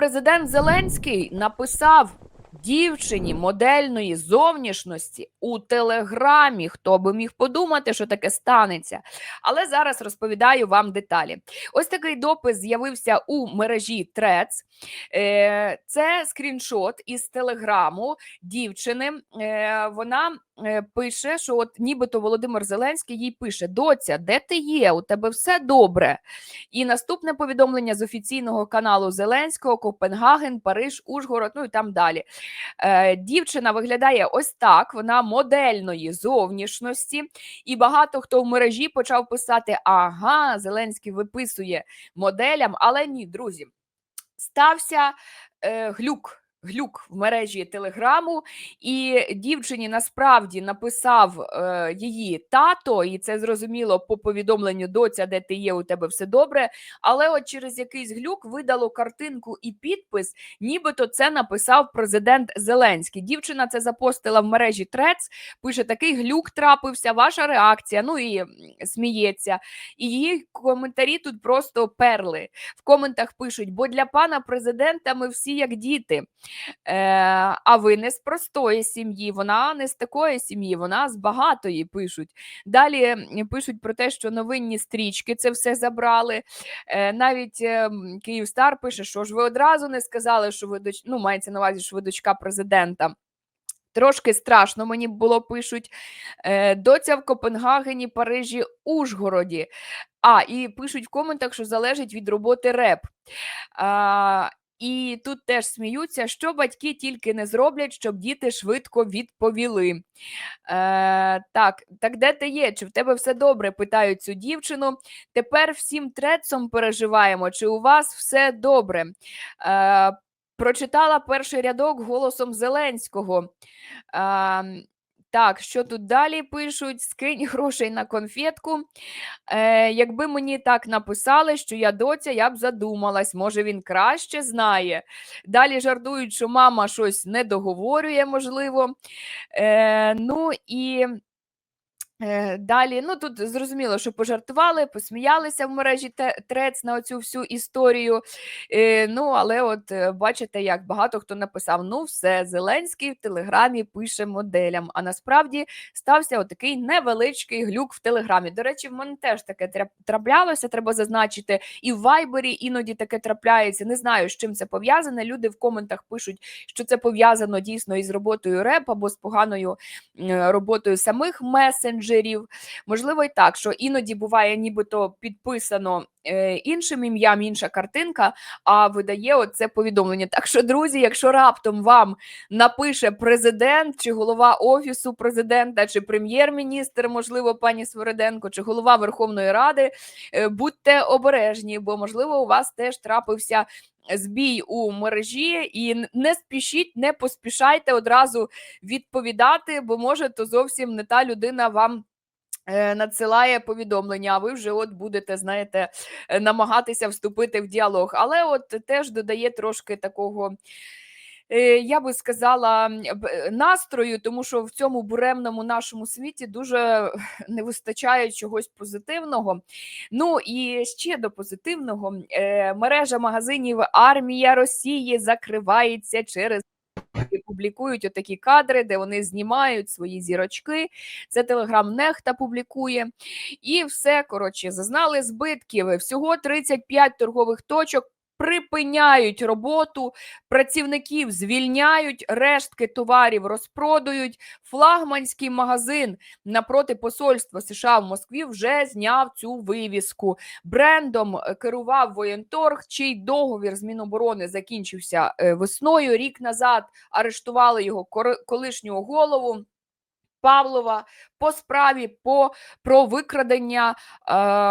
президент Зеленський написав дівчині модельної зовнішності у телеграмі. Хто би міг подумати, що таке станеться? Але зараз розповідаю вам деталі. Ось такий допис з'явився у мережі. Е, Це скріншот із телеграму дівчини. Е, Вона пише, що от нібито Володимир Зеленський їй пише: Доця, де ти є? У тебе все добре. І наступне повідомлення з офіційного каналу Зеленського: Копенгаген, Париж, Ужгород, ну і там далі. Е, Дівчина виглядає ось так: вона модельної зовнішності, і багато хто в мережі почав писати: ага, Зеленський виписує моделям, але ні, друзі, стався е, глюк. Глюк в мережі телеграму, і дівчині насправді написав е, її тато, і це зрозуміло по повідомленню доця, де ти є, у тебе все добре. Але от через якийсь глюк видало картинку і підпис, нібито це написав президент Зеленський. Дівчина це запостила в мережі Трец. Пише: такий глюк трапився, ваша реакція. Ну і сміється. І її коментарі тут просто перли. В коментах пишуть: бо для пана президента ми всі як діти. Е, а ви не з простої сім'ї, вона не з такої сім'ї, вона з багатої пишуть. Далі пишуть про те, що новинні стрічки це все забрали. Е, навіть е, Київстар пише, що ж ви одразу не сказали, що ви доч... ну, мається на увазі, що ви дочка президента. Трошки страшно мені було пишуть. Доця в Копенгагені, Парижі, Ужгороді. А, і пишуть в коментах, що залежить від роботи реп. А, і тут теж сміються, що батьки тільки не зроблять, щоб діти швидко відповіли. Е, так, так де ти є? Чи в тебе все добре? питають цю дівчину. Тепер всім трецом переживаємо, чи у вас все добре. Е, прочитала перший рядок голосом Зеленського. А, так, що тут далі пишуть? Скинь грошей на конфетку. Е, якби мені так написали, що я доця, я б задумалась, може він краще знає. Далі жартують, що мама щось не договорює, можливо. Е, ну і. Е, Далі, ну тут зрозуміло, що пожартували, посміялися в мережі Трец на оцю всю історію. Е, ну, але от е, бачите, як багато хто написав: ну, все, Зеленський в Телеграмі пише моделям. А насправді стався отакий невеличкий глюк в Телеграмі. До речі, в мене теж таке траплялося, треба зазначити. І в Вайбері іноді таке трапляється. Не знаю, з чим це пов'язане. Люди в коментах пишуть, що це пов'язано дійсно із роботою РЕП або з поганою роботою самих месенджерів. Можливо, і так, що іноді буває, нібито підписано е, іншим ім'ям, інша картинка, а видає оце повідомлення. Так що, друзі, якщо раптом вам напише президент чи голова офісу президента, чи прем'єр-міністр, можливо, пані Свериденко, чи голова Верховної Ради, е, будьте обережні, бо можливо у вас теж трапився. Збій у мережі, і не спішіть, не поспішайте одразу відповідати, бо може то зовсім не та людина вам. е, Надсилає повідомлення, а ви вже от будете, знаєте, е, намагатися вступити в діалог. Але от теж додає трошки такого, я би сказала, б- настрою, тому що в цьому буремному нашому світі дуже не вистачає чогось позитивного. Ну і ще до позитивного е, мережа магазинів Армія Росії закривається через. і Публікують отакі кадри, де вони знімають свої зірочки. Це телеграм Нехта публікує. І все коротше зазнали збитків. Всього 35 торгових точок. Припиняють роботу, працівників звільняють, рештки товарів розпродають. Флагманський магазин напроти посольства США в Москві вже зняв цю вивіску. Брендом е, керував воєнторг, чий договір з Міноборони закінчився е, весною. Рік назад арештували його колишнього голову. Павлова по справі по про викрадення е,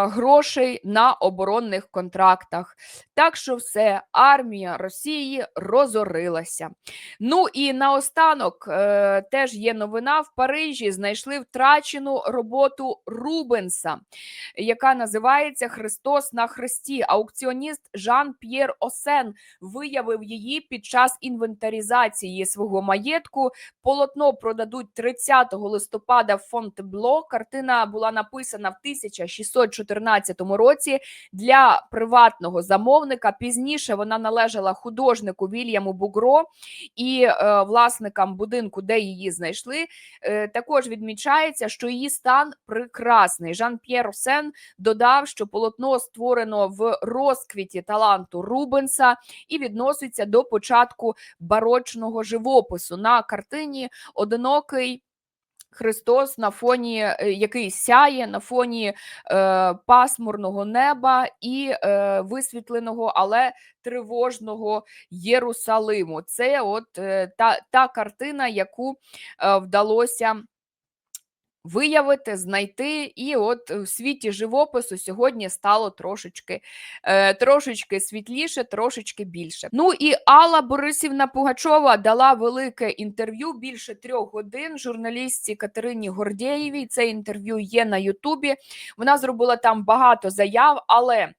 грошей на оборонних контрактах. Так що все, армія Росії розорилася. Ну і наостанок е, теж є новина в Парижі. Знайшли втрачену роботу Рубенса, яка називається Христос на Христі. Аукціоніст Жан-П'єр Осен виявив її під час інвентаризації свого маєтку. Полотно продадуть 30 листопада в Фонтебло. Картина була написана в 1614 році для приватного замовника. Пізніше вона належала художнику Вільяму Бугро і е, власникам будинку, де її знайшли. Е, також відмічається, що її стан прекрасний. Жан П'єр Сен додав, що полотно створено в розквіті таланту Рубенса і відноситься до початку барочного живопису. На картині одинокий. Христос на фоні, е, який сяє на фоні е, пасмурного неба і е, висвітленого, але тривожного Єрусалиму. Це от е, та, та картина, яку е, вдалося виявити, знайти. І от в світі живопису сьогодні стало трошечки, е, трошечки світліше, трошечки більше. Ну і Алла Борисівна Пугачова дала велике інтерв'ю більше трьох годин журналістці Катерині Гордєєвій. Це інтерв'ю є на Ютубі. Вона зробила там багато заяв, але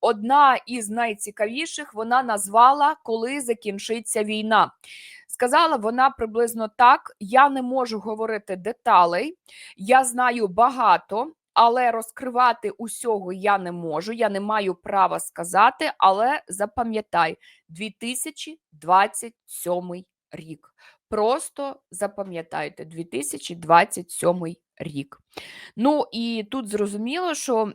одна із найцікавіших вона назвала Коли закінчиться війна. Сказала вона приблизно так: я не можу говорити деталей, я знаю багато, але розкривати усього я не можу. Я не маю права сказати, але запам'ятай 2027 рік. Просто запам'ятайте 2027 рік. Ну і тут зрозуміло, що.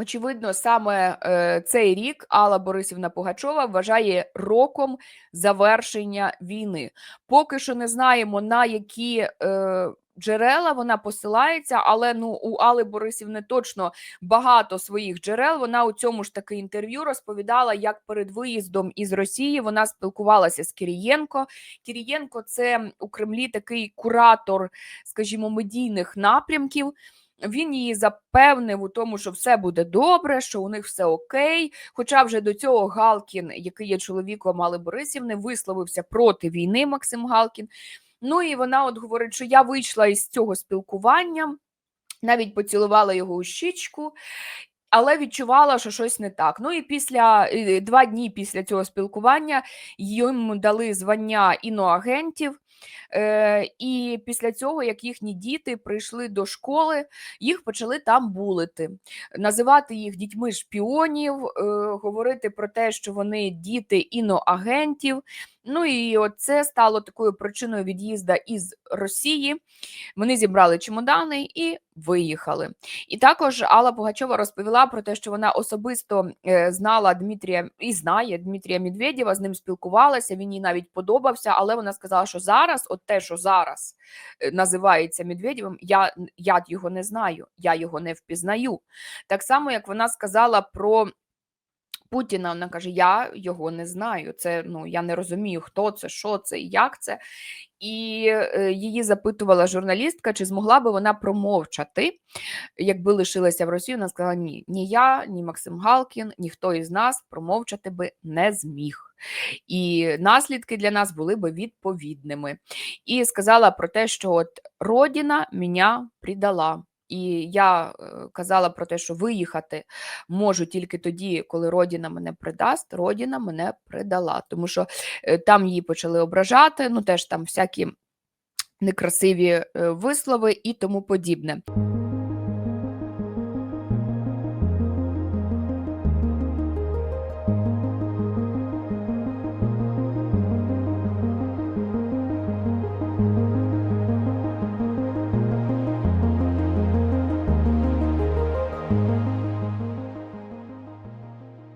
Очевидно, саме е, цей рік Алла Борисівна Пугачова вважає роком завершення війни. Поки що не знаємо на які е, джерела вона посилається, але ну у Алли Борисівни точно багато своїх джерел. Вона у цьому ж таки інтерв'ю розповідала, як перед виїздом із Росії вона спілкувалася з Кирієнко. Кирієнко це у Кремлі такий куратор, скажімо, медійних напрямків. Він її запевнив у тому, що все буде добре, що у них все окей. Хоча вже до цього Галкін, який є чоловіком Али Борисівни, висловився проти війни Максим Галкін. Ну і вона от говорить, що я вийшла із цього спілкування, навіть поцілувала його у щічку. Але відчувала, що щось не так. Ну і після два дні після цього спілкування їм дали звання іноагентів. Е, І після цього, як їхні діти прийшли до школи, їх почали там булити, називати їх дітьми шпіонів, е, говорити про те, що вони діти іноагентів. Ну і це стало такою причиною від'їзду із Росії. Вони зібрали чемодани і виїхали. І також Алла Пугачова розповіла про те, що вона особисто е, знала Дмитрія і знає Дмитрія Медведєва, з ним спілкувалася. Він їй навіть подобався, але вона сказала, що зараз, от те, що зараз е, називається Медведєвим, я, я його не знаю, я його не впізнаю. Так само, як вона сказала про. Путіна вона каже: Я його не знаю. Це ну я не розумію, хто це, що це і як це. І е, її запитувала журналістка, чи змогла би вона промовчати, якби лишилася в Росії. Вона сказала: ні, ні я, ні Максим Галкін, ніхто із нас промовчати би не зміг. І наслідки для нас були би відповідними. І сказала про те, що от родина мене предала. І я е, казала про те, що виїхати можу тільки тоді, коли родина мене придасть. Родина мене придала, тому що е, там її почали ображати. Ну теж там всякі некрасиві е, вислови і тому подібне.